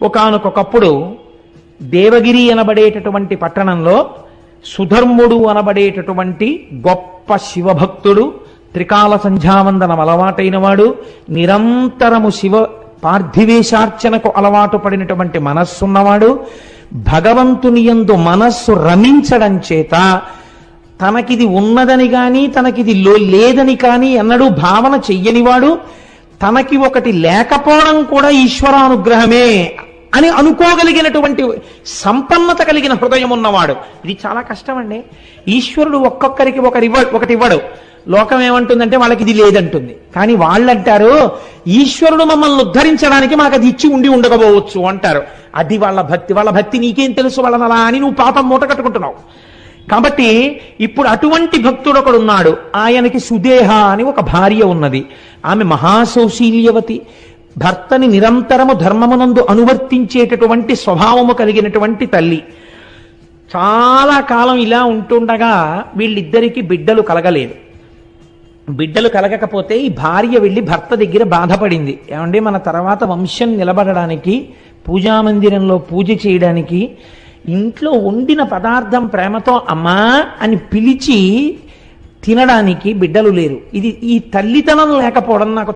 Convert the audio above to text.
ఒకనకొకప్పుడు దేవగిరి అనబడేటటువంటి పట్టణంలో సుధర్ముడు అనబడేటటువంటి గొప్ప శివభక్తుడు త్రికాల సంధ్యావందనం అలవాటైన వాడు నిరంతరము శివ పార్థివేశార్చనకు అలవాటు పడినటువంటి మనస్సున్నవాడు భగవంతుని యందు మనస్సు రమించడం చేత తనకిది ఉన్నదని కానీ తనకిది లేదని కానీ ఎన్నడూ భావన చెయ్యనివాడు తనకి ఒకటి లేకపోవడం కూడా ఈశ్వరానుగ్రహమే అని అనుకోగలిగినటువంటి సంపన్నత కలిగిన హృదయం ఉన్నవాడు. ఇది చాలా కష్టం అండి ఈశ్వరుడు ఒక్కొక్కరికి ఒకరి ఒకటి ఇవ్వడు. లోకం ఏమంటుందంటే వాళ్ళకి ఇది లేదంటుంది. కానీ వాళ్ళు అంటారు ఈశ్వరుడు మమ్మల్ని ఉద్ధరించడానికి మాకు అది ఇచ్చి ఉండి ఉండకపోవచ్చు అంటారు. అది వాళ్ళ భక్తి. వాళ్ళ భక్తి నీకేం తెలుసు? వాళ్ళని అలా అని నువ్వు పాపం మూట కట్టుకుంటున్నావు. కాబట్టి ఇప్పుడు అటువంటి భక్తుడు ఒకడు ఉన్నాడు. ఆయనకి సుదేహ అని ఒక భార్య ఉన్నది. ఆమె మహాసౌశీల్యవతి భర్తని నిరంతరము ధర్మమునందు అనువర్తించేటటువంటి స్వభావము కలిగినటువంటి తల్లి. చాలా కాలం ఇలా ఉంటుండగా వీళ్ళిద్దరికీ బిడ్డలు కలగలేదు. బిడ్డలు కలగకపోతే ఈ భార్య వెళ్ళి భర్త దగ్గర బాధపడింది. ఏమంటే మన తర్వాత వంశం నిలబడడానికి పూజామందిరంలో పూజ చేయడానికి ఇంట్లో వండిన పదార్థం ప్రేమతో అమ్మా అని పిలిచి తినడానికి బిడ్డలు లేరు. ఇది ఈ తల్లితనం లేకపోవడం నాకు